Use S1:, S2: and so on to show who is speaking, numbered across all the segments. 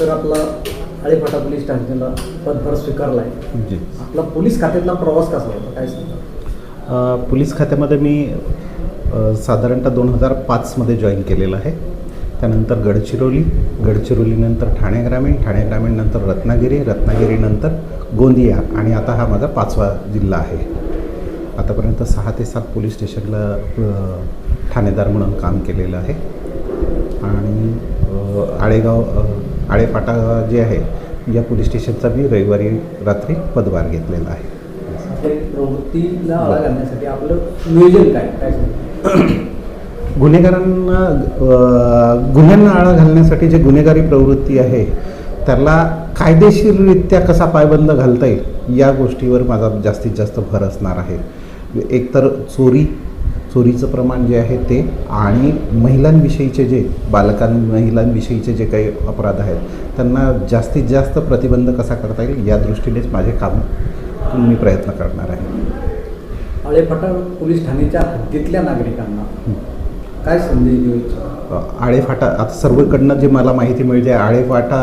S1: तर आपला आळेफाटा पोलीस स्टेशनला पदभार स्वीकारला आहे
S2: जी.
S1: आपला पोलीस खात्यातला प्रवास कसा होता? काय सांगा
S2: पोलीस खात्यामध्ये मी साधारणतः दोन हजार पाचमध्ये जॉईन केलेलं आहे. त्यानंतर गडचिरोली गडचिरोलीनंतर ठाणे ग्रामीण ठाणे ग्रामीण नंतर रत्नागिरी रत्नागिरीनंतर गोंदिया आणि आता हा माझा पाचवा जिल्हा आहे. आतापर्यंत सहा ते सात पोलीस स्टेशनला ठाणेदार म्हणून काम केलेलं आहे. आणि आळेगाव आळेपाटा जे आहे या पोलीस स्टेशनचा मी रविवारी रात्री पदभार घेतलेला आहे.
S1: आपल्या प्रवृत्तीला आळा घालण्यासाठी आपलं नियोजन काय? काय सांगा
S2: गुन्हेगारांना गुन्ह्यांना आळा घालण्यासाठी जे गुन्हेगारी प्रवृत्ती आहे त्याला कायदेशीररित्या कसा पायबंद घालता येईल या गोष्टीवर माझा जास्तीत जास्त भर असणार आहे. एकतर चोरी चोरीचं प्रमाण जे आहे ते आणि महिलांविषयीचे जे बालकां महिलांविषयीचे जे काही अपराध आहेत त्यांना जास्तीत जास्त प्रतिबंध कसा करता येईल या दृष्टीनेच माझे काम मी प्रयत्न करणार आहे.
S1: आळेफाटा पोलीस ठाण्याच्या हद्दीतल्या नागरिकांना काय संदेश देऊ
S2: आळेफाटा आता सर्वकडनं जे मला माहिती मिळते आळेफाटा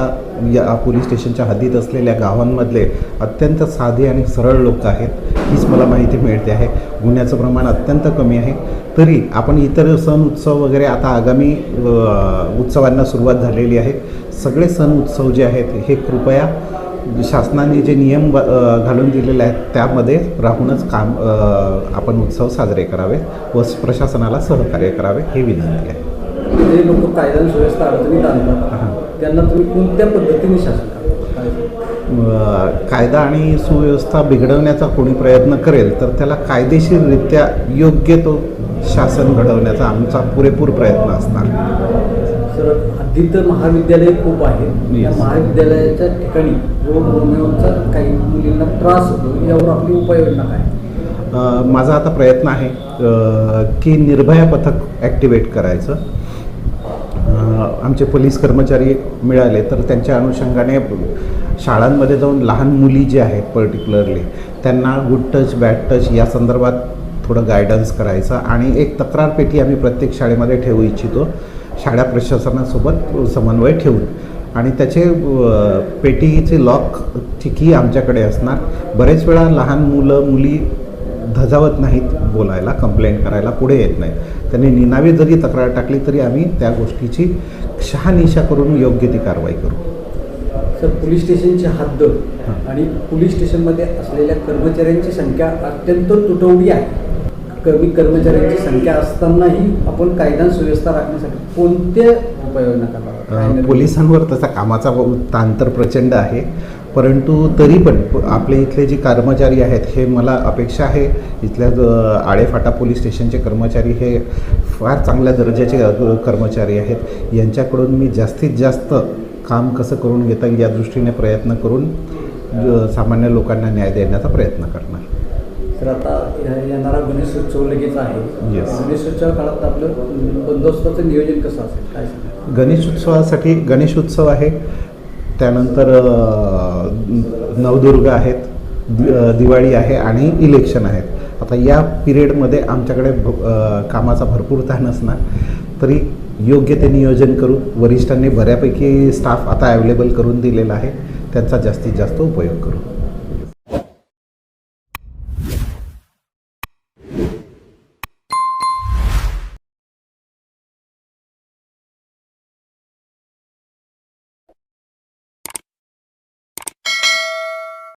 S2: या पोलीस स्टेशनच्या हद्दीत असलेल्या गावांमधले अत्यंत साधे आणि सरळ लोक आहेत. हीच मला माहिती मिळते आहे. गुन्ह्याचं प्रमाण अत्यंत कमी आहे. तरी आपण इतर सण उत्सव वगैरे आता आगामी उत्सवांना सुरुवात झालेली आहे. सगळे सण उत्सव जे आहेत हे कृपया शासनाने जे नियम घालून दिलेले आहेत त्यामध्ये राहूनच काम आपण उत्सव साजरे करावे व प्रशासनाला सहकार्य करावे ही विनंती आहे.
S1: जे लोक कायदा सुव्यवस्था अडचणीत आणतात. त्यांना तुम्ही कोणत्या पद्धतीने शासन
S2: कायदा आणि सुव्यवस्था बिघडवण्याचा कोणी प्रयत्न करेल तर त्याला कायदेशीररित्या योग्य तो शासन घडवण्याचा आमचा पुरेपूर प्रयत्न असणार.
S1: सर हद्दीत महाविद्यालय खूप आहे.
S2: Yes.
S1: महाविद्यालयाच्या ठिकाणी रोमिओचा काही मुलींना त्रास होतो यावर आपली उपाययोजना काय?
S2: माझा आता प्रयत्न आहे की निर्भया पथक ॲक्टिवेट करायचं. आमचे पोलीस कर्मचारी मिळाले तर त्यांच्या अनुषंगाने शाळांमध्ये जाऊन लहान मुली जे आहेत पर्टिक्युलरली त्यांना गुड टच बॅड टच या संदर्भात थोडं गायडन्स करायचं आणि एक तक्रार पेटी आम्ही प्रत्येक शाळेमध्ये ठेवू इच्छितो. शाळा प्रशासनासोबत समन्वय ठेवून. आणि त्याचे पेटीचे लॉकची की आमच्याकडे असणार. बरेच वेळा लहान मुलं मुली धजावत नाहीत बोलायला कंप्लेंट करायला पुढे येत नाहीत. त्यांनी निनावी जरी तक्रार टाकली तरी आम्ही त्या गोष्टीची शहानिशा करून योग्य ती कारवाई करू.
S1: सर पोलीस स्टेशनची हद्द. आणि पोलीस स्टेशनमध्ये असलेल्या कर्मचाऱ्यांची संख्या अत्यंत तुटवडी आहे. कमी कर्मचाऱ्यांची संख्या असतानाही आपण कायदा सुव्यवस्था राखण्यासाठी कोणत्या उपाययोजना करणार?
S2: पोलिसांवर तसा कामाचा ताण तर प्रचंड आहे. परंतु तरी पण आपले इथले जे कर्मचारी आहेत हे मला अपेक्षा आहे. इथल्या ज- आळेफाटा पोलीस स्टेशनचे कर्मचारी हे फार चांगल्या दर्जाचे कर्मचारी आहेत. यांच्याकडून मी जास्तीत जास्त काम कसं करून घेता येईल या दृष्टीने प्रयत्न करून सामान्य लोकांना न्याय देण्याचा प्रयत्न करणार.
S1: तर आता येणारा गणेशोत्सव लगेच आहे. गणेशोत्सव काळात आपलं बंदोबस्ताचं नियोजन कसं असेल? काय
S2: गणेशोत्सवासाठी गणेशोत्सव आहे. त्यानंतर नवदुर्ग आहेत दिवाळी आहे आणि इलेक्शन आहेत. आता या पिरियडमध्ये आमच्याकडे कामाचा भरपूर ताण असणार. तरी योग्य ते नियोजन करू. वरिष्ठांनी बऱ्यापैकी स्टाफ आता अवेलेबल करून दिलेला आहे. त्यांचा जास्तीत जास्त उपयोग करू.